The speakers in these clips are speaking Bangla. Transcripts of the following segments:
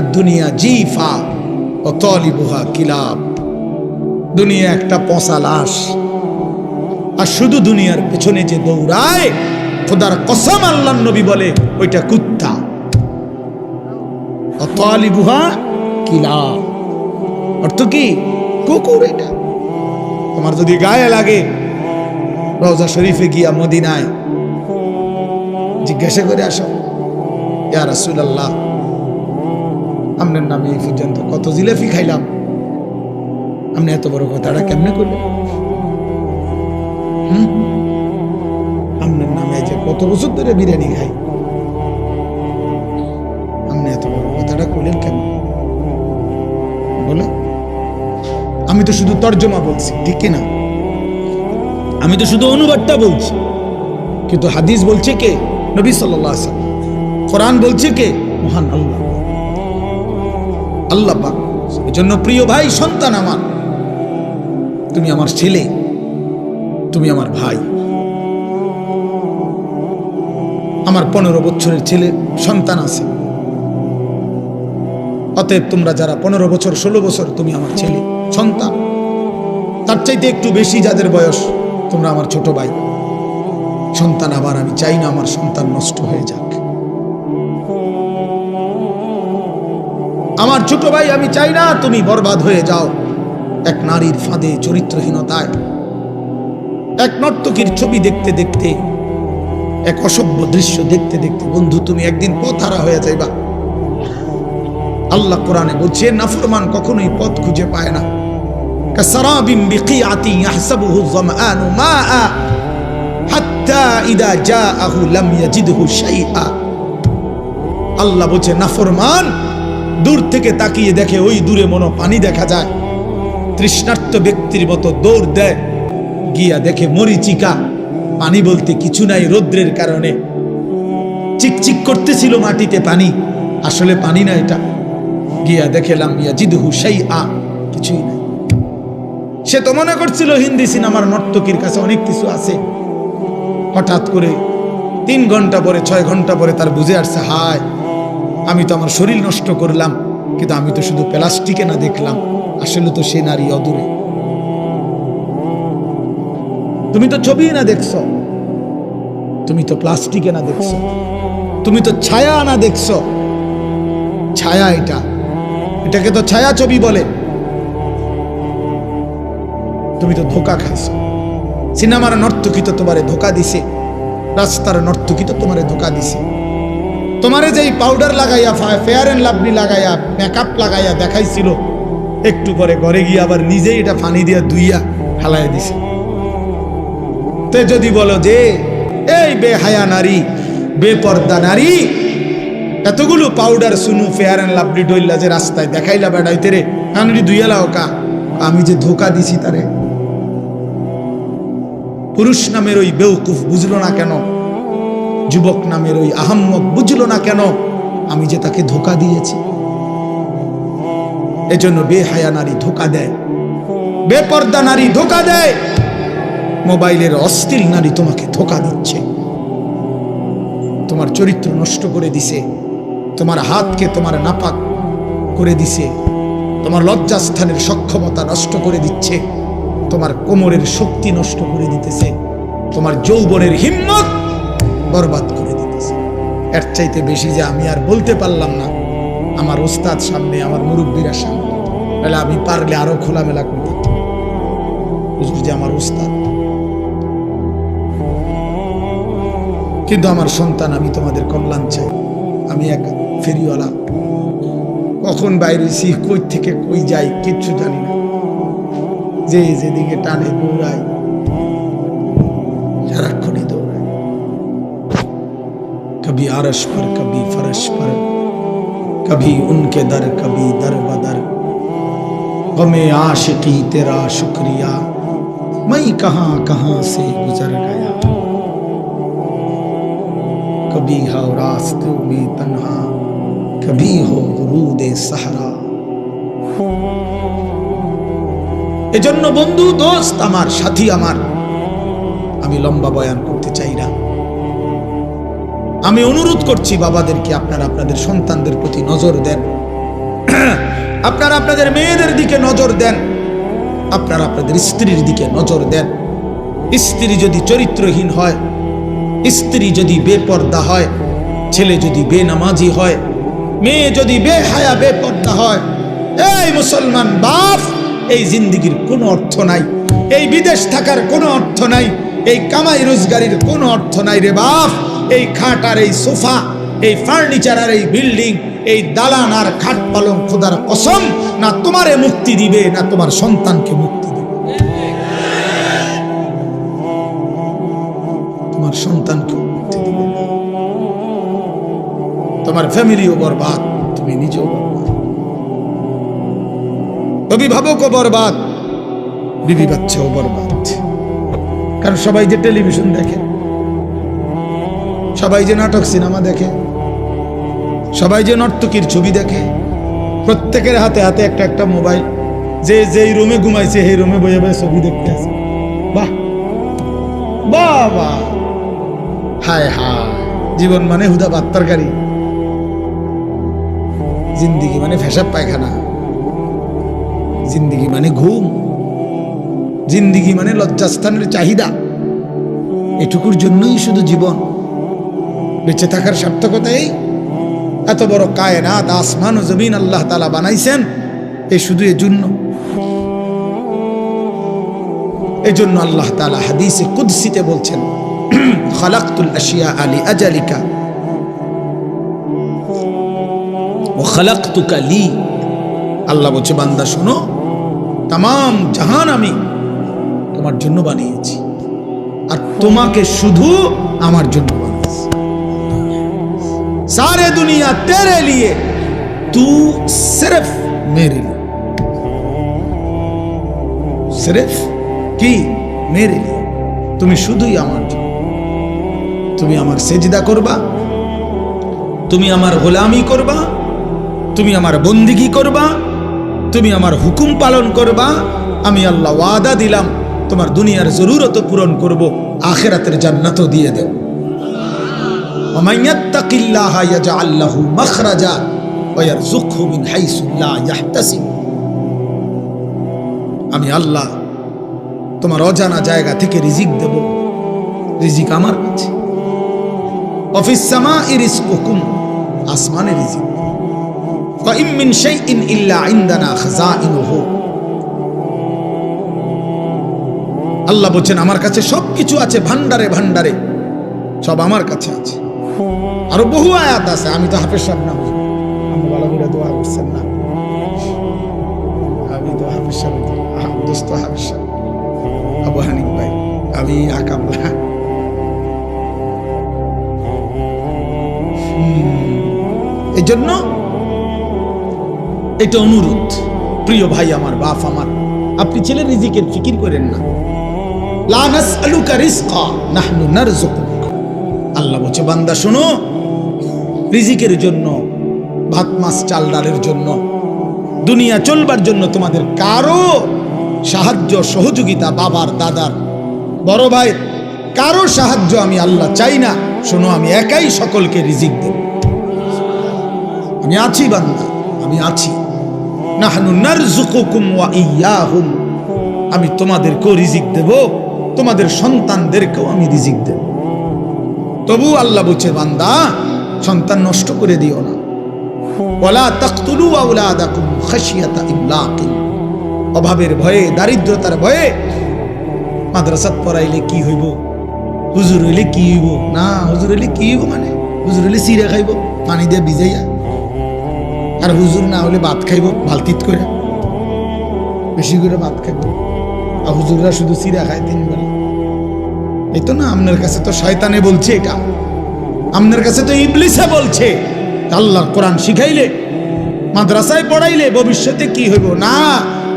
দুনিয়া জিফা ও তলিবুহা কিলাব দুনিয়া একটা পচা লাশ। আর শুধু দুনিয়ার পেছনে যে দৌড়ায়, খোদার কসম আল্লাহ নবী বলে, ওইটা কুত্তা। কিলাব। অর্থ কি? কুকুর এটা। তোমার যদি গায়ে লাগে, রওজা শরীফে গিয়া মদিনায় জিজ্ঞাসা করে আসো, ইয়া রাসূলুল্লাহ আপনার নামে এই পর্যন্ত কত জিলাপি খাইলাম। আপনি এত বড় কথাটা কেমনে করলেন? আপনার নামে যে কত বছর ধরে বিরিয়ানি খাই। আপনি এত বড় কথাটা করলেন কেন বলে। আমি তো শুধু তর্জমা বলছি, ঠিক কি না? আমি তো শুধু অনুবাদটা বলছি। কিন্তু হাদিস বলছে কে? নবী ওয়াসাল্লাম। কোরআন বলছে কে? মহান আল্লাহ। আল্লাহ পাক। এজন্য প্রিয় ভাই, সন্তান আমার, তুমি আমার ছেলে, তুমি আমার ভাই। আমার পনেরো বছরের ছেলে, সন্তান আছে। অতএব তোমরা যারা পনেরো বছর, ষোলো বছর তুমি আমার ছেলে, সন্তান, তার চাইতে একটু বেশি যাদের বয়স, তোমরা আমার ছোট ভাই। সন্তান আবার আমি চাই না আমার সন্তান নষ্ট হয়ে যাক। আমার ছোট ভাই, আমি চাই না তুমি বরবাদ হয়ে যাও। এক নারীর ফাঁদে চরিত্রহীনতায়, এক নর্তকীর ছবি দেখতে দেখতে, এক অসভ্য দৃশ্য দেখতে দেখতে, বন্ধু, তুমি একদিন পথহারা হয়ে যাইবা। আল্লাহ কোরআনে বলছে, নাফরমান কখনোই পথ খুঁজে পায় না। আল্লাহ বলছে, নাফরমান দূর থেকে তাকিয়ে দেখে ওই দূরে মনো পানি দেখা যায়। তৃষ্ণার্ত ব্যক্তির মতো দৌড় দেয়। গিয়া দেখে মরিচিকা পানি বলতে কিছু নাই রৌদ্রের কারণে। চিকচিক করতেছিল মাটিতে পানি। আসলে পানি না এটা। গিয়া দেখেলাম ইয়া জিদহু সেই আ কিছুই নাই। সে তো মনে করছিল হিন্দি সিনেমার নর্তকীর কাছে অনেক কিছু আছে। হঠাৎ করে তিন ঘণ্টা পরে, ছয় ঘণ্টা পরে তার বুঝে আসছে, হায়! আমি তো আমার শরীর নষ্ট করলাম, কিন্তু আমি তো শুধু প্লাস্টিকে না দেখলাম, আসলে তো সে নারী অদূরে। তুমি তো ছবি না দেখছ, তুমি তো প্লাস্টিকে না দেখছ, তুমি তো ছায়া না দেখছ। ছায়া এটা, এটাকে তো ছায়া ছবি বলে। তুমি তো ধোকা খাইছ। সিনেমার নর্তকী তো তোমারে ধোকা দিছে, রাস্তার নর্তকী তো তোমারে ধোকা দিছে। তোমারে যেই পাউডার লাগাইয়া ফেয়ার অ্যান্ড লাভলি লাগাইয়া মেকআপ লাগাইয়া দেখাইছিল, একটু পরে ঘরে গিয়ে আবার নিজেই এটা পানি দিয়া ধুইয়া হালাই দিছে। তে যদি বলো যে, এই বেহায়া নারী, বেপর্দা নারী, এতগুলো powder Suno fair and lovely ডইল্লা যে রাস্তায় দেখাইলা বেড়াইতে রে কানুরি দুইয়ালা ওকা আমি যে ধোকা দিছি তারে। পুরুষ নামের ওই বেউকুফ বুঝলো না কেন যুবক নামের ওই আহম্মক বুঝলো না কেন? আমি যে তাকে ধোকা দিয়েছি। এজন্য বেহায়া নারী ধোকা দেয়। বেপর্দা নারী ধোকা দেয়। মোবাইলের অস্থির নারী তোমাকে ধোকা দিচ্ছে। তোমার চরিত্র নষ্ট করে দিছে। তোমার হাতকে তোমার নাপাক করে দিছে। তোমার লজ্জাস্থানের সক্ষমতা নষ্ট করে দিচ্ছে। তোমার কোমরের শক্তি নষ্ট করে দিতেছে। তোমার যৌবনের হিম্মত বরবাদ করে দিতেছে। এর চাইতে বেশি যে আমি আর বলতে পারলাম না, আমার ওস্তাদ সামনে, আমার মুরব্বীরা সামনে। তাহলে আমি পারলে আরও খোলামেলা করতে বুঝবি যে আমার ওস্তাদ কিন্তু আমার সন্তান, আমি তোমাদের কল্যাণ চাই। আমি এক ফেরিওয়ালা। কখন বাইরে সি কই থেকে কই যাই, কিচ্ছু জানি না। যে যেদিকে টানে দৌড়াই कभी आरश पर कभी फरश पर कभी उनके दर कभी दर बदर गमे आशिकी तेरा शुक्रिया मैं कहां कहां से गुजर गया कभी हो रास्तों में तन्हा कभी हो गुरूद सहरा এজন্য বন্ধু দোস্ত আমার সাথী আমার আমি লম্বা বয়ান করতে চাই না আমি অনুরোধ করছি বাবাদেরকে, আপনারা আপনাদের সন্তানদের প্রতি নজর দেন। আপনারা আপনাদের মেয়েদের দিকে নজর দেন। আপনারা আপনাদের স্ত্রীর দিকে নজর দেন। স্ত্রী যদি চরিত্রহীন হয়, স্ত্রী যদি বেপর্দা হয়, ছেলে যদি বেনামাজি হয়, মেয়ে যদি বেহায়া, বেপর্দা হয়, এই মুসলমান বাপ, এই জিন্দিগির কোনো অর্থ নাই। এই বিদেশ থাকার কোনো অর্থ নাই। এই কামাই রোজগারির কোনো অর্থ নাই রে বাপ। এই খাট আর এই সোফা, এই ফার্নিচার আর এই বিল্ডিং এই দালান আর খাট পালং খোদার কসম, না তোমারে মুক্তি দিবে, না তোমার সন্তানকে মুক্তি দিবে। তোমার সন্তানকে মুক্তি দিবে। তোমার ফ্যামিলিও বরবাদ, তুমি নিজেও বরবাদ। অভিভাবকও বরবাদ বিবি বাচ্চাও বরবাদ। কারণ সবাই যে টেলিভিশন দেখে সবাই যে নাটক সিনেমা দেখে, সবাই যে নর্তকীর ছবি দেখে, প্রত্যেকের হাতে হাতে একটা একটা মোবাইল, যে যেই রুমে ঘুমাইছে সেই রুমে বয়ে বয়ে ছবি দেখতে আছে বাহ! বাহ হায় হায়! জীবন মানে হুদা বাত্তার গাড়ি জিন্দিগি মানে ফেসাব পায়খানা। জিন্দিগি মানে ঘুম। জিন্দিগি মানে লজ্জাস্থানের চাহিদা। এটুকুর জন্যই শুধু জীবন। বেঁচে থাকার সার্থকতা এই এত বড় কায়নাত আসমান ও জমিন আল্লাহ তালা বানাইছেন এই শুধু এর জন্য। এই জন্য আল্লাহ তালা হাদিসে কুদ্সিতে বলছেন, খালাক্তুল আশিয়া আলী আজালিকা। ও খালাক্তুকা লি। আল্লাহ বলছে, বান্দা, শোনো তাম জাহান আমি তোমার জন্য বানিয়েছি। আর তোমাকে শুধু আমার জন্য বানিয়েছি। सारे दुनिया तेरे लिए तू सिर्फ मेरे लिए सिर्फ কি মেরে लिए তুমি শুধুই আমার জন্য তুমি আমার সেজদা করবা তুমি আমার গোলামি করবা তুমি আমার বন্দিগি করবা তুমি আমার হুকুম পালন করবা আমি আল্লাহ ওয়াদা দিলাম তোমার দুনিয়ার জরুরত পূরণ করব আখেরাতের জান্নাতও দিয়ে দেব আমি আল্লাহ তোমার অজানা জায়গা থেকে রিজিক দেব, রিজিক আমার কাছে। অফিস সামা ইরিস কুকুম আসমানে রিজিক। মিন শাইইন ইল্লা ইনদানা খাজাইনুহু। আল্লাহ বলছেন, আমার কাছে সব কিছু আছে ভান্ডারে ভান্ডারে সব আমার কাছে আছে। আরও বহু আয়াত আছে, আমি তো হাফেজ সাহেব না। আমি করে দোয়া করছেন না। আমি তো হাফেজ সাহেব দোস্ত হাফেজ সাহেব। আবু হানিফ ভাই, আমি এই জন্য এটা অনুরোধ, প্রিয় ভাই আমার, বাপ আমার, আপনি ছেলে রিজিকের ফিকির করেন না। লা নাসআলুকা রিজকা, নাহনু নারযুকুক আল্লাহ বলছে, বান্দা শোনো রিজিকের জন্য ভাত মাছ চাল ডালের জন্য, দুনিয়া চলবার জন্য তোমাদের কারও সাহায্য, সহযোগিতা বাবার, দাদার, বড় ভাই কারও সাহায্য আমি আল্লাহ চাই না। শোনো, আমি একাই সকলকে রিজিক দেব। আমি আছি বান্দা, আমি আছি। আমি তোমাদেরকেও রিজিক দেব, তোমাদের সন্তানদেরকেও আমি রিজিক দেব। তবু আল্লাহ বলছে, বান্দা সন্তান নষ্ট করে দিও না। ওয়ালা তাকতুলু আওলাদাকুম খাশিয়াতা ইমলাকিন। অভাবের ভয়ে, দারিদ্রতার ভয়ে মাদ্রাসাত পড়াইলে কি হইব? হুজুর হইলে কি হইব? না, হুজুর হইলে কি হইব মানে? হুজুর হইলে চিরা খাইব, পানি দিয়ে ভিজাইয়া। আর হুজুর না হলে ভাত খাইব, বালতিত করে বেশি করে ভাত খাইব। আর হুজুররা শুধু চিরা খায় তিন বেলা এই তো না, আপনার কাছে তো শয়তানে বলছে এটা। আপনার কাছে তো ইবলিসে বলছে, আল্লাহর কোরআন শিখাইলে, মাদ্রাসায় পড়াইলে ভবিষ্যতে কি হইব? না,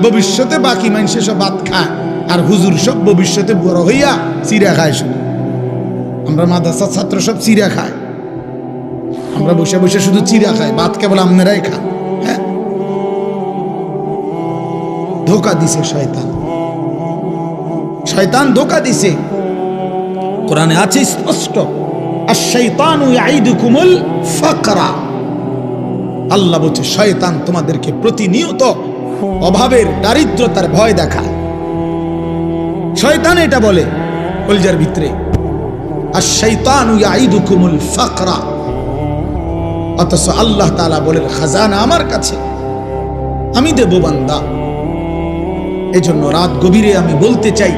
ভবিষ্যতে বাকি মানুষে সব ভাত খায়, আর হুজুর সব ভবিষ্যতে বড় হইয়া চিরা খায় শুধু। আমরা মাদ্রাসার ছাত্র সব চিরা খায়। আমরা বসে বসে শুধু চিরা খাই, ভাত কেবল আপনারাই খান হ্যাঁ? ধোকা দিছে শয়তান। শয়তান ধোকা দিছে। কোরআনে আছে স্পষ্ট। আল্লাহ বলছে, শয়তান তোমাদেরকে প্রতিনিয়ত অভাবের দারিদ্রতার ভয় দেখায়। শয়তান এটা বলে কলজার ভিতরে আর শৈতান ইয়াইদুকুমুল ফাকরা। অথচ আল্লাহ তাআলা বলেন, খাজানা আমার কাছে, আমি দেব বান্দা। এজন্য রাত গভীরে আমি বলতে চাই